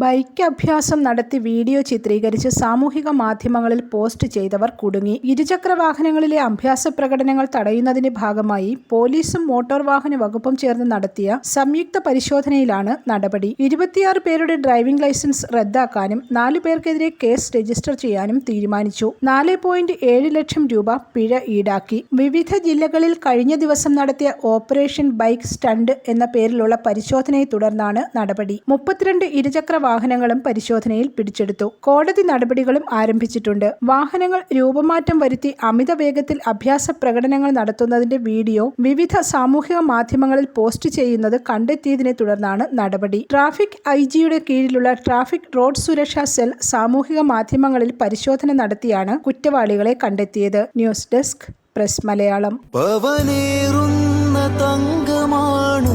Bike അഭ്യാസം നടത്തി video ചിത്രീകരിച്ച് സാമൂഹിക മാധ്യമങ്ങളിൽ പോസ്റ്റ് ചെയ്തവർ കുടുങ്ങി. ഇരുചക്ര വാഹനങ്ങളിലെ അഭ്യാസ പ്രകടനങ്ങൾ തടയുന്നതിന്റെ ഭാഗമായി പോലീസും മോട്ടോർ വാഹന വകുപ്പും ചേർന്ന് നടത്തിയ സംയുക്ത പരിശോധനയിലാണ് നടപടി. ഇരുപത്തിയാറ് പേരുടെ ഡ്രൈവിംഗ് ലൈസൻസ് റദ്ദാക്കാനും നാലു പേർക്കെതിരെ കേസ് രജിസ്റ്റർ ചെയ്യാനും തീരുമാനിച്ചു. നാല് പോയിന്റ് ഏഴ് ലക്ഷം രൂപ പിഴ ഈടാക്കി. വിവിധ ജില്ലകളിൽ കഴിഞ്ഞ ദിവസം നടത്തിയ ഓപ്പറേഷൻ ബൈക്ക് സ്റ്റണ്ട് എന്ന പേരിലുള്ള പരിശോധനയെ തുടർന്നാണ് നടപടി. മുപ്പത്തിരണ്ട് ഇരുചക്ര വാഹനങ്ങളും പരിശോധനയിൽ പിടിച്ചെടുത്തു. കോടതി നടപടികളും ആരംഭിച്ചിട്ടുണ്ട്. വാഹനങ്ങൾ രൂപമാറ്റം വരുത്തി അമിത വേഗത്തിൽ അഭ്യാസ പ്രകടനങ്ങൾ നടത്തുന്നതിന്റെ വീഡിയോ വിവിധ സാമൂഹിക മാധ്യമങ്ങളിൽ പോസ്റ്റ് ചെയ്യുന്നത് കണ്ടെത്തിയതിനെ തുടർന്നാണ് നടപടി. ട്രാഫിക് ഐ ജിയുടെ കീഴിലുള്ള ട്രാഫിക് റോഡ് സുരക്ഷാ സെൽ സാമൂഹിക മാധ്യമങ്ങളിൽ പരിശോധന നടത്തിയാണ് കുറ്റവാളികളെ കണ്ടെത്തിയത്. News desk press Malayalam. തങ്കമാണു